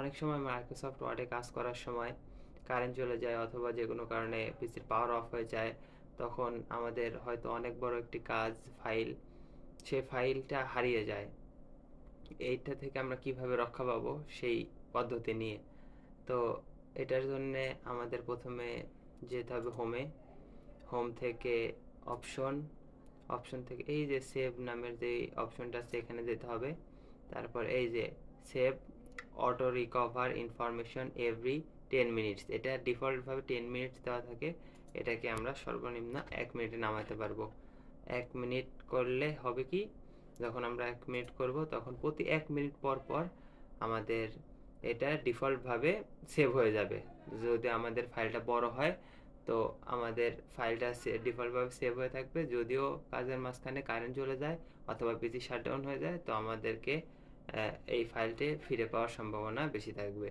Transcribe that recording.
অনেক সময় মাইক্রোসফট ওয়ার্ডে কাজ করার সময় কারেন্ট চলে যায় অথবা যে কোনো কারণে পিসির পাওয়ার অফ হয়ে যায়, তখন আমাদের হয়তো অনেক বড় একটি কাজ ফাইল সে ফাইলটা হারিয়ে যায়। এইটা থেকে আমরা কীভাবে রক্ষা পাবো সেই পদ্ধতি নিয়ে। তো এটার জন্যে আমাদের প্রথমে যেতে হবে হোমে হোম থেকে অপশন অপশন থেকে এই যে সেভ নামের যে অপশনটা আছে, এখানে যেতে হবে। তারপর এই যে save auto recover information every ten minutes এটা ডিফল্টভাবে টেন মিনিটস দেওয়া থাকে। এটাকে আমরা সর্বনিম্ন এক মিনিটে নামাতে পারব। এক মিনিট করলে হবে কি? যখন আমরা এক মিনিট করব, তখন প্রতি এক মিনিট পর পর আমাদের এটা ডিফল্টভাবে সেভ হয়ে যাবে। যদি আমাদের ফাইলটা বড় হয়, তো আমাদের ফাইলটা ডিফল্টভাবে সেভ হয়ে থাকবে। যদিও কাজের মাঝখানে কারেন্ট চলে যায় অথবা পিসি শাটডাউন হয়ে যায়, তো আমাদেরকে এই ফাইলটি ফিরে পাওয়ার সম্ভাবনা বেশি থাকবে।